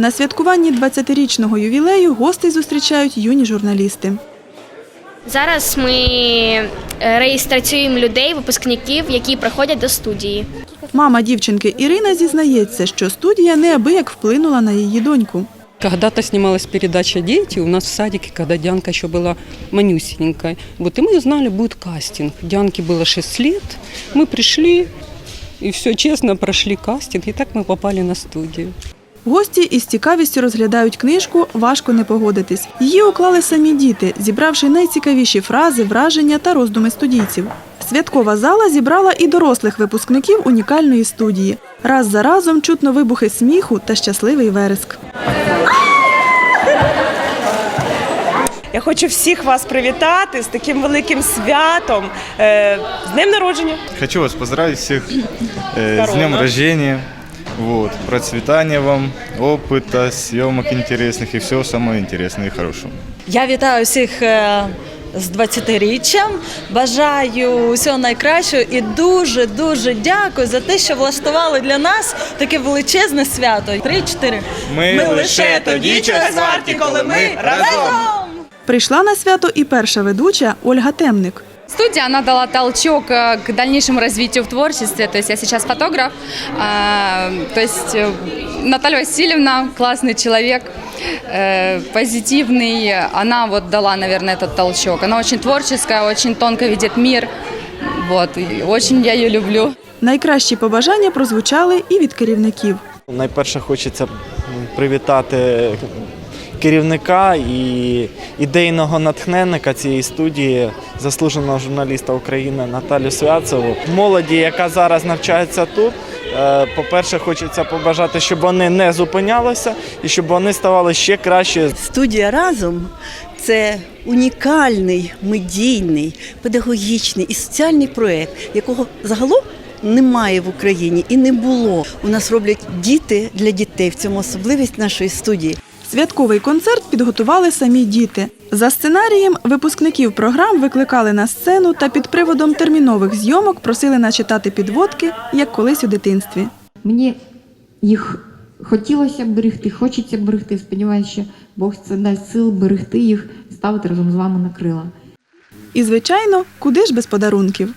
На святкуванні 20-річного ювілею гостей зустрічають юні журналісти. Зараз ми е, реєструємо людей, випускників, які приходять до студії. Мама дівчинки Ірина зізнається, що студія неабияк вплинула на її доньку. Когда-то снималась передача «Дети» у нас в садике, когда Дианка еще была манюсенькой. Вот, и мы узнали, будет кастинг. Дианке было 6 лет, мы пришли, и все честно прошли кастинг, и так мы попали на студию. Гості із цікавістю розглядають книжку Важко не погодитись. Її уклали самі діти, зібравши найцікавіші фрази, враження та роздуми студійців. Святкова зала зібрала і дорослих випускників унікальної студії. Раз за разом чутно вибухи сміху та щасливий вереск. Я хочу всіх вас привітати з таким великим святом, е, з днем народження. Хочу вас поздравить всех э, Здорово. днем рождения. Вот, процветания вам, опыта, съемок интересных и всего самого интересного и хорошего. Я вітаю всіх е, з 20-річчям. Бажаю всього найкращого і дуже дуже дякую за те, що влаштували для нас таке величезне свято. Три-чотири. Ми лише тоді час варті, коли ми разом. Прийшла на свято і перша ведуча Ольга Темник. Студия, она дала толчок э, к дальнейшему развитию в творчестве. То есть я сейчас фотограф. а, То есть э, Наталья Васильевна классный человек, э, позитивный. Она вот дала, наверное, этот толчок. Она очень творческая, очень тонко видит мир. Вот, и очень я ее люблю. Найкращі побажання прозвучали і від керівників. Найперше хочеться м, привітати керівника і ідейного натхненника цієї студії, заслуженого журналіста України Наталю Святцеву. Молоді, яка зараз навчається тут. е, По-перше, хочеться побажати, щоб вони не зупинялися і щоб вони ставали ще краще. Студія разом це унікальний медійний, педагогічний і соціальний проєкт, якого загалом немає в Україні і не було. У нас роблять діти для дітей. В цьому особливість нашої студії. Святковий концерт підготували самі діти. За сценарієм випускників програм викликали на сцену та під приводом термінових зйомок просили начитати підводки, як колись у дитинстві. Мені їх хотілося берегти, хочеться берегти. Сподіваюся, що Бог це дасть сил берегти їх ставити разом з вами на крила. І, звичайно, куди ж без подарунків.